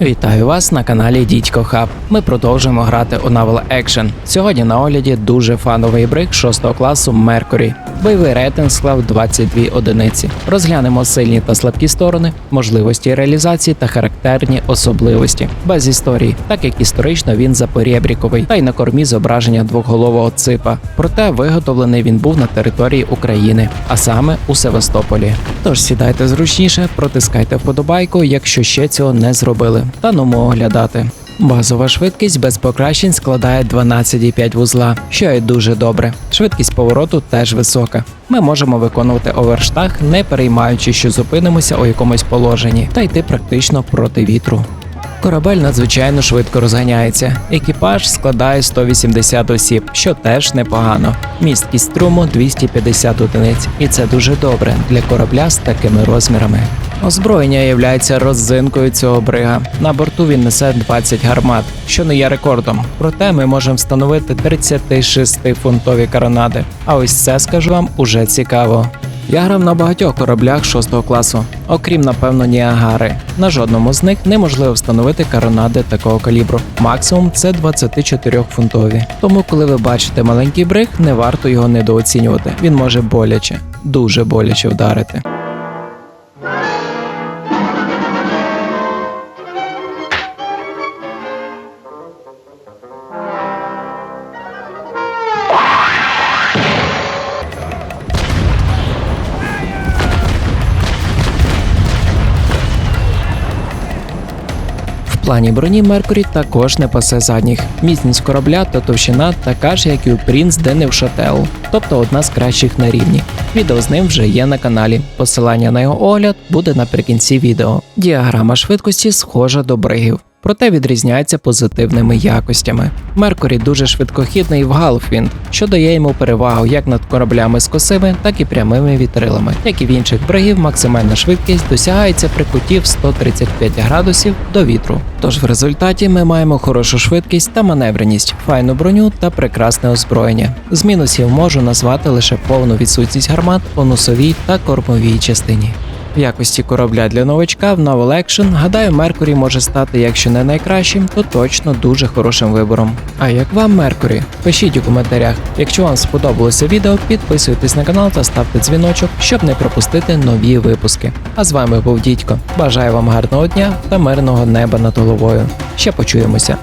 Вітаю вас на каналі Дідько Хаб. Ми продовжуємо грати у Naval Action. Сьогодні на огляді дуже фановий брик 6 класу Mercury. Бойовий рейтинг склав 22 одиниці. Розглянемо сильні та слабкі сторони, можливості реалізації та характерні особливості. Без історії, так як історично він запорєбріковий, та й на кормі зображення двохголового ципа. Проте виготовлений він був на території України, а саме у Севастополі. Тож сідайте зручніше, протискайте вподобайку, якщо ще цього не зробили, та ному оглядати. Базова швидкість без покращень складає 12,5 вузла, що є дуже добре. Швидкість повороту теж висока. Ми можемо виконувати оверштаг, не переймаючи, що зупинимося у якомусь положенні, та йти практично проти вітру. Корабель надзвичайно швидко розганяється. Екіпаж складає 180 осіб, що теж непогано. Місткість струму 250 одиниць, і це дуже добре для корабля з такими розмірами. Озброєння є роззинкою цього брига. На борту він несе 20 гармат, що не є рекордом. Проте ми можемо встановити 36-фунтові каронади. А ось це скажу вам уже цікаво. Я грав на багатьох кораблях 6 класу, окрім напевно Ніагари. На жодному з них неможливо встановити каронади такого калібру. Максимум це 24 фунтові. Тому, коли ви бачите маленький бриг, не варто його недооцінювати. Він може боляче, дуже боляче вдарити. Плані броні Меркурі також не пасе задніх. Міцність корабля та товщина така ж, як і у Принц Денев Невшател, тобто одна з кращих на рівні. Відео з ним вже є на каналі. Посилання на його огляд буде наприкінці відео. Діаграма швидкості схожа до бригів. Проте відрізняється позитивними якостями. Меркурі дуже швидкохідний в Галфвінд, що дає йому перевагу як над кораблями з косими, так і прямими вітрилами. Як і в інших бригів, максимальна швидкість досягається при куті в 135 градусів до вітру. Тож в результаті ми маємо хорошу швидкість та маневреність, файну броню та прекрасне озброєння. З мінусів можу назвати лише повну відсутність гармат по носовій та кормовій частині. В якості корабля для новачка в Naval Action, гадаю, Меркурі може стати, якщо не найкращим, то точно дуже хорошим вибором. А як вам Меркурі? Пишіть у коментарях. Якщо вам сподобалося відео, підписуйтесь на канал та ставте дзвіночок, щоб не пропустити нові випуски. А з вами був Дідько. Бажаю вам гарного дня та мирного неба над головою. Ще почуємося.